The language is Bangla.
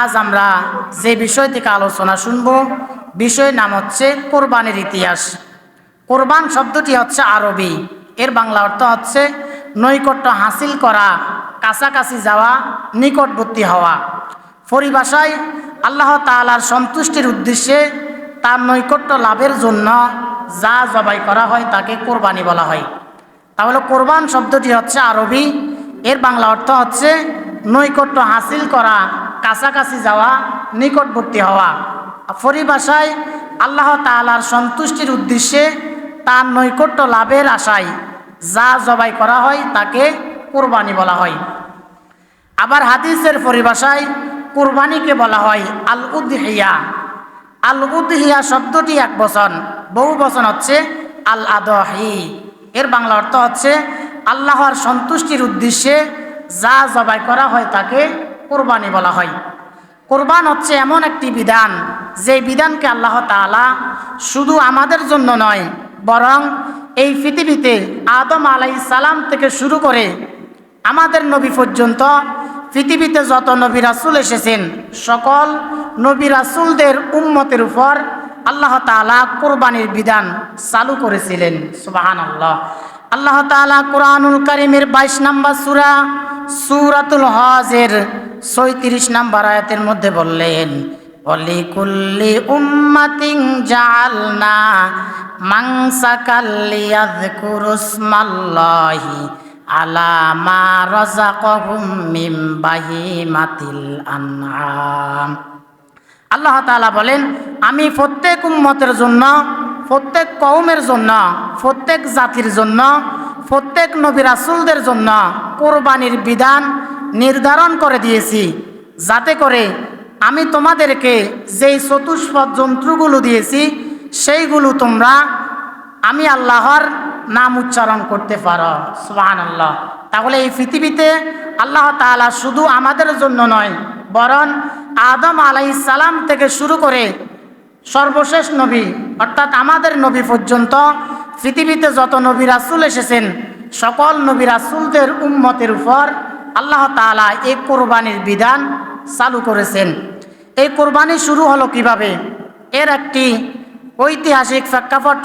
আজ আমরা যে বিষয় থেকে আলোচনা শুনব বিষয় নাম হচ্ছে কোরবানির ইতিহাস। কোরবান শব্দটি হচ্ছে আরবি, এর বাংলা অর্থ হচ্ছে নৈকট্য হাসিল করা, কাছাকাছি যাওয়া, নিকটবর্তী হওয়া। পরিভাষায় আল্লাহ তাআলার সন্তুষ্টির উদ্দেশ্যে তার নৈকট্য লাভের জন্য যা জবাই করা হয় তাকে কোরবানি বলা হয়। তাহলে কোরবান শব্দটি হচ্ছে আরবি, এর বাংলা অর্থ হচ্ছে নৈকট্য হাসিল করা কাছাকাছি যাওয়া, নিকটবর্তী হওয়া। পরিভাষায় আল্লাহ তাআলার সন্তুষ্টির উদ্দেশ্যে তার নৈকট্য লাভের আশায় যা জবাই করা হয় তাকে কোরবানি বলা হয়। আবার হাদিসের পরিভাষায় কোরবানিকে বলা হয় আল উদ্হিয়া আল উদ্হিয়া শব্দটি এক বচন, বহু বচন হচ্ছে আল আদহি এর বাংলা অর্থ হচ্ছে আল্লাহর সন্তুষ্টির উদ্দেশ্যে যা জবাই করা হয় তাকে কোরবানি বলা হয়। কোরবান হচ্ছে এমন একটি বিধান, যে বিধানকে আল্লাহ তাআলা শুধু আমাদের জন্য নয়, বরং এই পৃথিবীতে আদম আলাই সালাম থেকে শুরু করে আমাদের নবী পর্যন্ত পৃথিবীতে যত নবী রাসুল এসেছেন, সকল নবী রাসুলদের উম্মতের উপর আল্লাহ তাআলা কোরবানির বিধান চালু করেছিলেন। সুবাহান আল্লাহ আল্লাহ তাআলা কোরআনুল কারিমের বাইশ নম্বর সুরা, সুরাতুল হজের ছয়ত্রিশ নম্বর আয়াতের মধ্যে বললেন, অলিকুল্লি উম্মাতিং জালনা মাংসাকাল্লিয়াযকুরুসমাল্লাহি আলা মা রাযাকাহুম মিন বাহিমাতিল আনআম। আল্লাহ তাআলা বলেন, আমি প্রত্যেক উম্মতের জন্য, প্রত্যেক কওমের জন্য, প্রত্যেক জাতির জন্য, প্রত্যেক নবী রাসূলদের জন্য কোরবানির বিধান নির্ধারণ করে দিয়েছি, যাতে করে আমি তোমাদেরকে যেই চতুষ্পদ যন্ত্রগুলো দিয়েছি, সেইগুলো তোমরা আমি আল্লাহর নাম উচ্চারণ করতে পারো। সুবাহান আল্লাহ তাহলে এই পৃথিবীতে আল্লাহ তাআলা শুধু আমাদের জন্য নয়, বরং আদম আলাই সালাম থেকে শুরু করে সর্বশেষ নবী, অর্থাৎ আমাদের নবী পর্যন্ত পৃথিবীতে যত নবী রাসুল এসেছেন, সকল নবী রাসুলদের উম্মতের উপর আল্লাহ তালা এই কোরবানির বিধান চালু করেছেন। এই কোরবানি শুরু হলো কীভাবে? এর একটি ঐতিহাসিক প্রেক্ষাপট